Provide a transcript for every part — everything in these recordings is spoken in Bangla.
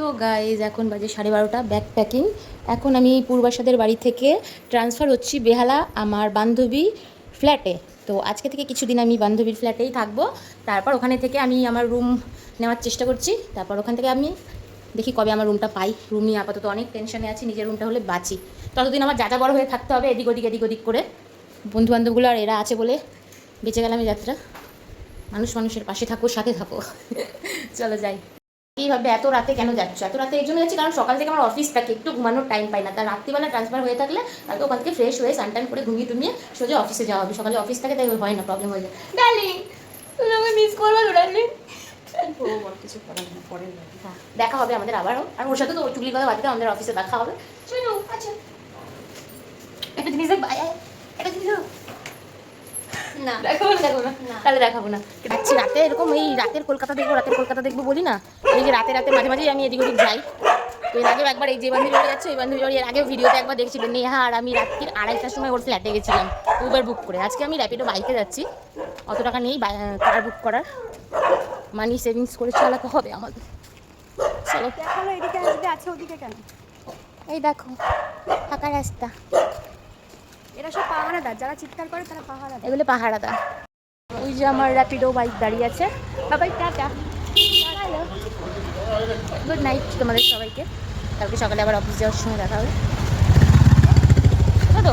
তো গাইজ এখন বাজে সাড়ে বারোটা ব্যাগ প্যাকিং এখন আমি পূর্বাসাদের বাড়ি থেকে ট্রান্সফার হচ্ছি বেহালা আমার বান্ধবী ফ্ল্যাটে তো আজকে থেকে কিছুদিন আমি বান্ধবীর ফ্ল্যাটেই থাকব। তারপর ওখানে থেকে আমি আমার রুম নেওয়ার চেষ্টা করছি। তারপর ওখান থেকে আমি দেখি কবে আমার রুমটা পাই। রুম নিয়ে আপাতত অনেক টেনশনে আছি, নিজের রুমটা হলে বাঁচি। ততদিন আমার যাতা বড় হয়ে থাকতে হবে, এদিক ওদিক এদিক ওদিক করে। বন্ধু বান্ধবগুলো আর এরা আছে বলে বেঁচে গেলাম যাত্রা। মানুষ মানুষের পাশে থাকো, সাথে থাকো। চলো যাই। এইভাবে এত রাতে কেন যাচ্ছ? এত রাতে এই জন্য যাচ্ছি কারণ সকাল থেকে আমার অফিস থাকে একটু ঘুমানোর টাইম পাই না। তার রাত্রিবেলা ট্রান্সফার হয়ে থাকলে তাহলে ওখান থেকে ফ্রেশ হয়ে সান সানটান করে ঘুমিয়ে টুমিয়ে সোজা অফিসে যাওয়া হবে। সকালে অফিস থাকে তাই হয় না প্রবলেম হয়ে যায়। ডার্লিং তুমি আমাকে মিস করব ডার্লিং দেখা হবে আমাদের আবারও আর ওর সাথে তো ওই কথা বাদ দিয়ে আমাদের অফিসে দেখা হবে। আচ্ছা। একটা জিনিস। না। দেখাবো না? দেখাবো না। না। তাহলে দেখাবো না। যাচ্ছি রাতে এরকম এই রাতের কলকাতা দেখব রাতের কলকাতা দেখব বলি না? এই যে রাতে রাতে মাঝে মাঝেই আমি এদিক ওদিক যাই। তো এর আগেও একবার এই যে বান্ধবী বাড়ি যাচ্ছে ওই বান্ধবী বাড়ি এর আগেও ভিডিওতে একবার দেখছিল নেহা আর আমি রাত্রির আড়াইটার সময় ওর ফ্ল্যাটে গেছিলাম উবার বুক করে। আজকে আমি র্যাপিডো বাইকে যাচ্ছি। অত টাকা নেই কার বুক করার। মানি সেভিংস করে চালাতে হবে আমাদের। চলো। এদিকে আসবে আছে ওদিকে কেন? এই দেখো ফাঁকা রাস্তা। এরা সব পাহারাদার যারা চিৎকার করে তারা পাহারাদার। এগুলো পাহারাদার। ওই যে আমার র্যাপিডো বাইক দাঁড়িয়ে আছে। বাবাই টাটা। হ্যালো। গুড নাইট তোমাদের সবাইকে। কালকে সকালে আবার অফিস যাওয়ার সময় দেখা হবে। তো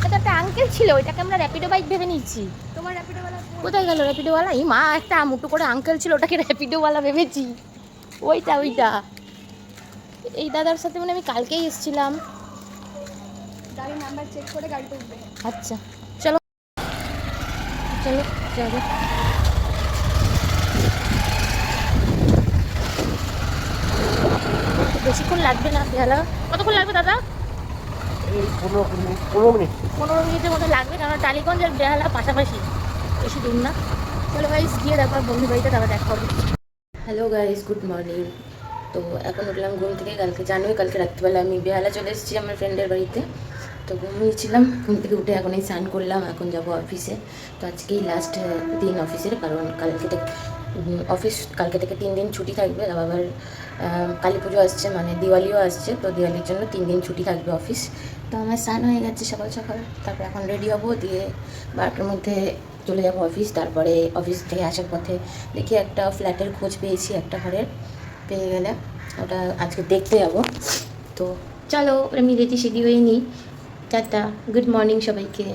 না তো একটা আঙ্কেল ছিল ওইটাকে আমরা র্যাপিডো বাইক ভেবে নিচ্ছি তোমার র্যাপিডোওয়ালা কোথায়? গেল র্যাপিডোওয়ালা এই মা একটা মুটু করে আঙ্কেল ছিল ওটাকে র্যাপিডোওয়ালা ভেবেছি। ওইটা ওইটা। এই দাদার সাথে মানে আমি কালকেই এসেছিলাম। গাড়ির নাম্বার চেক করে গাড়িতে উঠবে আচ্ছা চলো। চলো চলো বেশিক্ষণ লাগবে না পেয়ালা কতক্ষণ লাগবে দাদা? এই পনেরো মিনিট পনেরো মিনিট। পনেরো মিনিটের মতো লাগবে কারণ টালিগঞ্জ আর বেহালা পাশাপাশি। বেশি দূর না। চলো গিয়ে তারপর বন্ধু বাড়িতে তারপর দেখা হবে। হ্যালো গাইজ গুড মর্নিং তো এখন উঠলাম ঘুম থেকে কালকে জানোই কালকে রাত্রিবেলা আমি বেহালা চলে এসেছি আমার ফ্রেন্ডের বাড়িতে। তো ঘুমিয়েছিলাম ঘুম থেকে উঠে এখন এই স্নান করলাম এখন যাব অফিসে তো আজকেই লাস্ট দিন অফিসের কারণ কালকে থেকে অফিস কালকে থেকে তিন দিন ছুটি থাকবে আবার কালী পুজো আসছে মানে দিওয়ালিও আসছে, তো দিওয়ালির জন্য তিন দিন ছুটি থাকবে অফিস তো আমার স্নান হয়ে গেছে সকাল সকাল, তারপর এখন রেডি হব, দিয়ে বারোটার মধ্যে চলে যাব অফিস তারপরে অফিস থেকে আসার পথে দেখি একটা ফ্ল্যাটের খোঁজ পেয়েছি, একটা ঘরের, পেয়ে গেলে ওটা আজকে দেখতে যাব। তো চলো আমি রেডি সেডি হয়ে নিই। টাটা গুড মর্নিং সবাইকে।